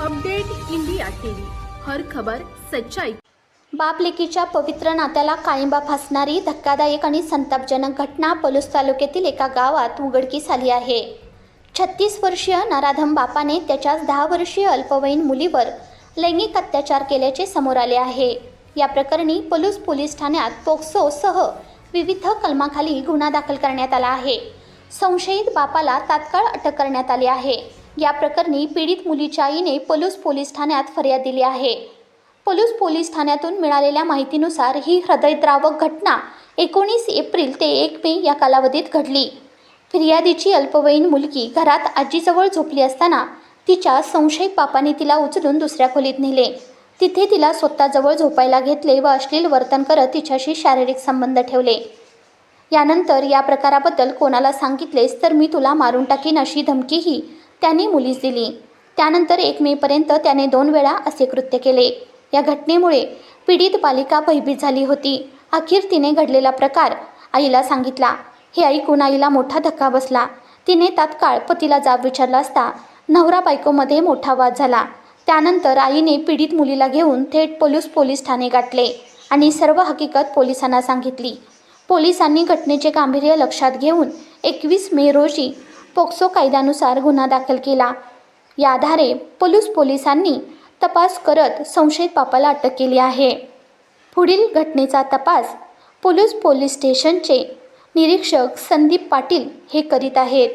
Update India TV. हर खबर सच्चाई. बापलेकीच्या पवित्र नात्याला काळिंबा फासणारी धक्कादायक आणि संतापजनक घटना पलूस तालुक्यातील एका गावात उघडकीस आली आहे. छत्तीस वर्षीय नराधम बापाने त्याच्याच दहा वर्षीय अल्पवयीन मुलीवर लैंगिक अत्याचार केल्याचे समोर आले आहे. या प्रकरणी पलूस पोलीस ठाण्यात पोक्सोसह विविध कलमाखाली गुन्हा दाखल करण्यात आला आहे. संशयित बापाला तात्काळ अटक करण्यात आली आहे. या प्रकरणी पीडित मुलीच्या आईने पलूस पोलीस ठाण्यात फर्याद दिली आहे. पलूस पोलीस ठाण्यातून मिळालेल्या माहितीनुसार ही हृदयद्रावक घटना एकोणीस एप्रिल ते एक मे या कालावधीत घडली. फिर्यादीची अल्पवयीन मुलगी घरात आजीजवळ झोपली असताना तिच्या संशयित बापाने तिला उचलून दुसऱ्या खोलीत नेले. तिथे तिला स्वतःजवळ झोपायला घेतले व अश्लील वर्तन करत तिच्याशी शारीरिक संबंध ठेवले. यानंतर या प्रकाराबद्दल कोणाला सांगितलेस तर मी तुला मारून टाकीन अशी धमकीही त्यांनी मुलीस दिली. त्यानंतर एक मेपर्यंत त्याने दोन वेळा असे कृत्य केले. या घटनेमुळे पीडित बालिका भयभीत झाली होती. अखेर तिने घडलेला प्रकार आईला सांगितला. हे ऐकून आईला मोठा धक्का बसला. तिने तात्काळ पतीला जाब विचारला असता नवरा बायकोमध्ये मोठा वाद झाला. त्यानंतर आईने पीडित मुलीला घेऊन थेट पोलीस पोलीस ठाणे गाठले आणि सर्व हकीकत पोलिसांना सांगितली. पोलिसांनी घटनेचे गांभीर्य लक्षात घेऊन एकवीस मे रोजी पोक्सो कायद्यानुसार गुन्हा दाखल केला. या आधारे पलूस पोलिसांनी तपास करत संशयित बापाला अटक केली आहे. पुढील घटनेचा तपास पोलीस पोलीस स्टेशनचे निरीक्षक संदीप पाटील हे करीत आहेत.